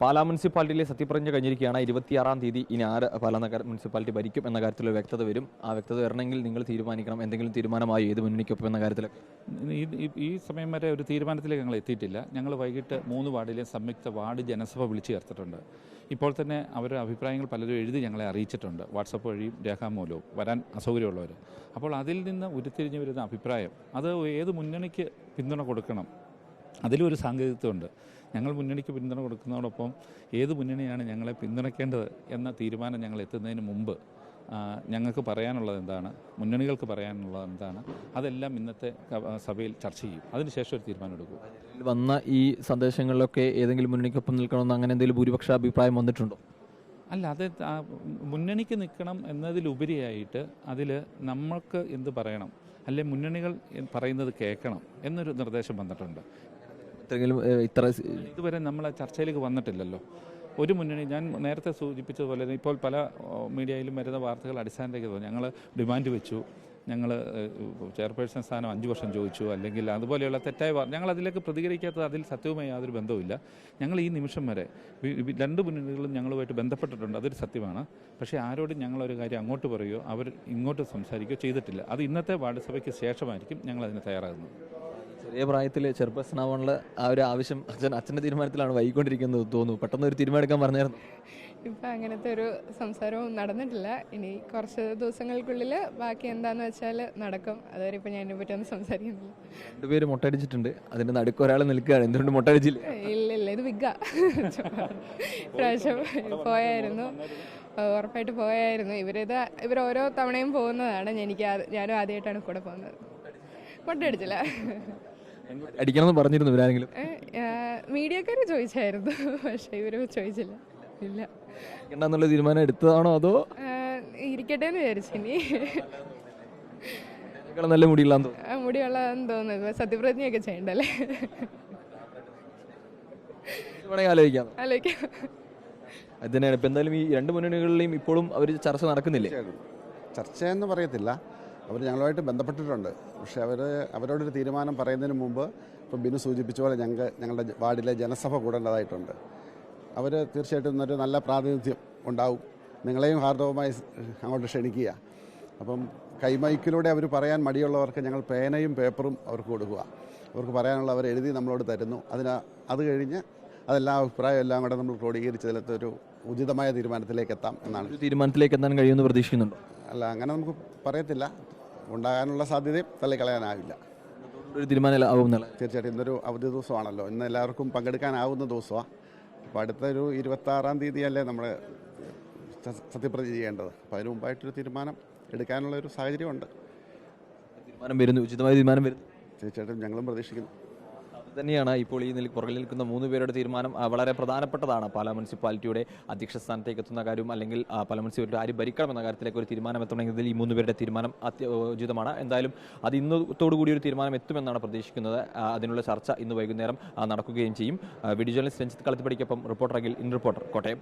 പാലാ മുനിസിപ്പാലിറ്റിയിലെ സത്യപ്രതിജ്ഞ കഴിഞ്ഞിരിക്കുകയാണ്. ഇരുപത്തിയാറാം തീയതി ഇനി ആര് പാലാ നഗര മുനിസിപ്പാലിറ്റി ഭരിക്കും എന്ന കാര്യത്തിൽ വ്യക്തത വരും. ആ വ്യക്തത വരണമെങ്കിൽ നിങ്ങൾ തീരുമാനിക്കണം. എന്തെങ്കിലും തീരുമാനമായി? ഏത് മുന്നണിക്കൊപ്പം എന്ന കാര്യത്തിൽ ഈ സമയം വരെ ഒരു തീരുമാനത്തിലേക്ക് ഞങ്ങൾ എത്തിയിട്ടില്ല. ഞങ്ങൾ വൈകിട്ട് മൂന്ന് വാർഡിലെ സംയുക്ത വാർഡ് ജനസഭ വിളിച്ചു ചേർത്തിട്ടുണ്ട്. ഇപ്പോൾ തന്നെ അവരുടെ അഭിപ്രായങ്ങൾ പലരും എഴുതി ഞങ്ങളെ അറിയിച്ചിട്ടുണ്ട്. വാട്സപ്പ് വഴിയും രേഖാമൂലവും വരാൻ അസൗകര്യമുള്ളവർ അപ്പോൾ അതിൽ നിന്ന് ഉരുത്തിരിഞ്ഞു വരുന്ന അഭിപ്രായം അത് ഏത് മുന്നണിക്ക് പിന്തുണ കൊടുക്കണം അതിലും ഒരു സാങ്കേതികത്വമുണ്ട്. ഞങ്ങൾ മുന്നണിക്ക് പിന്തുണ കൊടുക്കുന്നതോടൊപ്പം ഏത് മുന്നണിയാണ് ഞങ്ങളെ പിന്തുണയ്ക്കേണ്ടത് എന്ന തീരുമാനം ഞങ്ങൾ എത്തുന്നതിന് മുമ്പ് ഞങ്ങൾക്ക് പറയാനുള്ളത് എന്താണ്? മുന്നണികൾക്ക് പറയാനുള്ളത് എന്താണ്? അതെല്ലാം ഇന്നത്തെ സഭയിൽ ചർച്ച ചെയ്യും. അതിനുശേഷം ഒരു തീരുമാനം എടുക്കും. വന്ന ഈ സന്ദേശങ്ങളിലൊക്കെ ഏതെങ്കിലും മുന്നണിക്കൊപ്പം നിൽക്കണമെന്ന് അങ്ങനെ എന്തെങ്കിലും ഭൂരിപക്ഷ അഭിപ്രായം വന്നിട്ടുണ്ടോ? അല്ല അത് മുന്നണിക്ക് നിൽക്കണം എന്നതിലുപരിയായിട്ട് അതിൽ നമ്മൾക്ക് എന്ത് പറയണം? അല്ലെ മുന്നണികൾ പറയുന്നത് കേൾക്കണം എന്നൊരു നിർദ്ദേശം വന്നിട്ടുണ്ട്. എന്തെങ്കിലും ഇത്ര ഇതുവരെ നമ്മൾ ചർച്ചയിലേക്ക് വന്നിട്ടില്ലല്ലോ. ഒരു മുന്നണി ഞാൻ നേരത്തെ സൂചിപ്പിച്ചതുപോലെ ഇപ്പോൾ പല മീഡിയയിലും വരുന്ന വാർത്തകൾ അടിസ്ഥാനത്തേക്ക് ഞങ്ങൾ ഡിമാൻഡ് വെച്ചു. ഞങ്ങൾ ചെയർപേഴ്സൺ സ്ഥാനം അഞ്ച് വർഷം ചോദിച്ചു. അല്ലെങ്കിൽ അതുപോലെയുള്ള തെറ്റായ ഞങ്ങൾ അതിലേക്ക് പ്രതികരിക്കാത്തത് അതിൽ സത്യവുമായി യാതൊരു ബന്ധവുമില്ല. ഞങ്ങൾ ഈ നിമിഷം വരെ രണ്ട് മുന്നണികളും ഞങ്ങളുമായിട്ട് ബന്ധപ്പെട്ടിട്ടുണ്ട്. അതൊരു സത്യമാണ്. പക്ഷേ ആരോടും ഞങ്ങളൊരു കാര്യം അങ്ങോട്ട് പറയുകയോ അവർ ഇങ്ങോട്ട് സംസാരിക്കുകയോ ചെയ്തിട്ടില്ല. അത് ഇന്നത്തെ വാർഡ് സഭയ്ക്ക് ശേഷമായിരിക്കും ഞങ്ങൾ അതിന് തയ്യാറാകുന്നത്. ചെറിയ പ്രായത്തിൽ ചെറുപ്പസ്നാവാനുള്ള ആ ഒരു ആവശ്യം അച്ഛൻ അച്ഛന്റെ തീരുമാനത്തിലാണ് വൈകിക്കൊണ്ടിരിക്കുന്നത് തോന്നുന്നു. പെട്ടെന്ന് ഒരു തീരുമാനം എടുക്കാൻ പറഞ്ഞായിരുന്നു. ഇപ്പം അങ്ങനത്തെ ഒരു സംസാരവും നടന്നിട്ടില്ല. ഇനി കുറച്ച് ദിവസങ്ങൾക്കുള്ളിൽ ബാക്കി എന്താന്ന് വെച്ചാൽ നടക്കും. അതുവരെ ഇപ്പം ഞാൻ ഇതിനെ പറ്റി ഒന്നും സംസാരിക്കുന്നില്ല. രണ്ടുപേര് മുട്ടടിച്ചിട്ടുണ്ട് അതിന്റെ നടുക്ക് ഒരാൾ നിൽക്കുകയാണ്. എന്തുകൊണ്ട് മുട്ടടിച്ചില്ല ഇല്ല ഇല്ല. ഇത് വിഗ. പ്രാവശ്യം പോയായിരുന്നു. ഉറപ്പായിട്ട് പോയായിരുന്നു. ഇവരിത് ഇവർ ഓരോ തവണയും പോകുന്നതാണ്. എനിക്ക് ആ- ഞാനും ആദ്യമായിട്ടാണ് കൂടെ പോകുന്നത്. മുട്ടടിച്ചില്ല അടിക്കണമെന്ന് പറഞ്ഞിരുന്നു ഇവരാരെങ്കിലും. മീഡിയക്കാർ ചോദിച്ചായിരുന്നു. പക്ഷേ ഇവർ ചോദിച്ചില്ല. ഇല്ല. എന്നുള്ള തീരുമാനം എടുത്തതാണോ അതോ? ഇരിക്കട്ടെ എന്ന് വിചാരിച്ചു ഇനി. നല്ല മുടിയുള്ള മുടിയുള്ളതെന്ന് തോന്നുന്നു. സത്യപ്രതിജ്ഞയൊക്കെ ചെയ്യണ്ടല്ലേ? ആലോചിക്കാം. ആലോചിക്കാം. അത് തന്നെയാണ്. ഇപ്പം എന്തായാലും ഈ രണ്ട് മുന്നണികളിലെയും ഇപ്പോഴും അവർ ചർച്ച നടക്കുന്നില്ലേ? ചർച്ച എന്ന് പറയത്തില്ല. അവർ ഞങ്ങളുമായിട്ട് ബന്ധപ്പെട്ടിട്ടുണ്ട്. പക്ഷെ അവർ അവരോടൊരു തീരുമാനം പറയുന്നതിന് മുമ്പ് ഇപ്പം ബിനു സൂചിപ്പിച്ച പോലെ ഞങ്ങൾക്ക് ഞങ്ങളുടെ വാർഡിലെ ജനസഭ കൂടേണ്ടതായിട്ടുണ്ട്. അവർ തീർച്ചയായിട്ടും ഇന്നൊരു നല്ല പ്രാതിനിധ്യം ഉണ്ടാവും. നിങ്ങളെയും ഹാർദവമായി അങ്ങോട്ട് ക്ഷണിക്കുക. അപ്പം കൈമൈക്കിലൂടെ അവർ പറയാൻ മടിയുള്ളവർക്ക് ഞങ്ങൾ പേനയും പേപ്പറും അവർക്ക് കൊടുക്കുക. അവർക്ക് പറയാനുള്ള അവർ എഴുതി നമ്മളോട് തരുന്നു. അതിന് അത് കഴിഞ്ഞ് അതെല്ലാം അഭിപ്രായം എല്ലാം കൂടെ നമ്മൾ ക്രോഡീകരിച്ചതിലത്തൊരു ഉചിതമായ തീരുമാനത്തിലേക്ക് എത്താം എന്നാണ്. തീരുമാനത്തിലേക്ക് എത്താൻ കഴിയുമെന്ന് പ്രതീക്ഷിക്കുന്നുണ്ടോ? അല്ല അങ്ങനെ നമുക്ക് പറയത്തില്ല. ഉണ്ടാകാനുള്ള സാധ്യതയും തള്ളിക്കളയാനാവില്ല. ഒരു തീരുമാനം ആവും എന്നുള്ള. തീർച്ചയായിട്ടും ഇന്നൊരു അവധി ദിവസമാണല്ലോ. ഇന്ന് എല്ലാവർക്കും പങ്കെടുക്കാനാവുന്ന ദിവസമാണ് അപ്പോൾ അടുത്തൊരു ഇരുപത്താറാം തീയതിയല്ലേ നമ്മൾ സത്യപ്രതി ചെയ്യേണ്ടത്. അപ്പോൾ അതിന് മുമ്പായിട്ടൊരു തീരുമാനം എടുക്കാനുള്ള ഒരു സാഹചര്യമുണ്ട്. തീരുമാനം വരുന്നു. ഉചിതമായ തീരുമാനം വരുന്നു. തീർച്ചയായിട്ടും ഞങ്ങളും പ്രതീക്ഷിക്കുന്നു. തന്നെയാണ് ഇപ്പോൾ ഈ പുറകിൽ നിൽക്കുന്ന മൂന്ന് പേരുടെ തീരുമാനം വളരെ പ്രധാനപ്പെട്ടതാണ്. പാലാ മുനിസിപ്പാലിറ്റിയുടെ അധ്യക്ഷ സ്ഥാനത്തേക്ക് എത്തുന്ന കാര്യം അല്ലെങ്കിൽ പല പാലാ മുനിസിപ്പാലിറ്റി ആര് ഭരിക്കണം എന്ന കാര്യത്തിലേക്ക് ഒരു തീരുമാനം എത്തണമെങ്കിൽ ഈ മൂന്ന് പേരുടെ തീരുമാനം ഉചിതമാണ്. എന്തായാലും അത് ഇന്നത്തോടു കൂടി ഒരു തീരുമാനം എത്തുമെന്നാണ് പ്രതീക്ഷിക്കുന്നത്. അതിനുള്ള ചർച്ച ഇന്ന് വൈകുന്നേരം നടക്കുകയും ചെയ്യും. Video journalist Ranjith കളത്തിപ്പടിക്കൊപ്പം reporter Akhil in reporter Kottayam.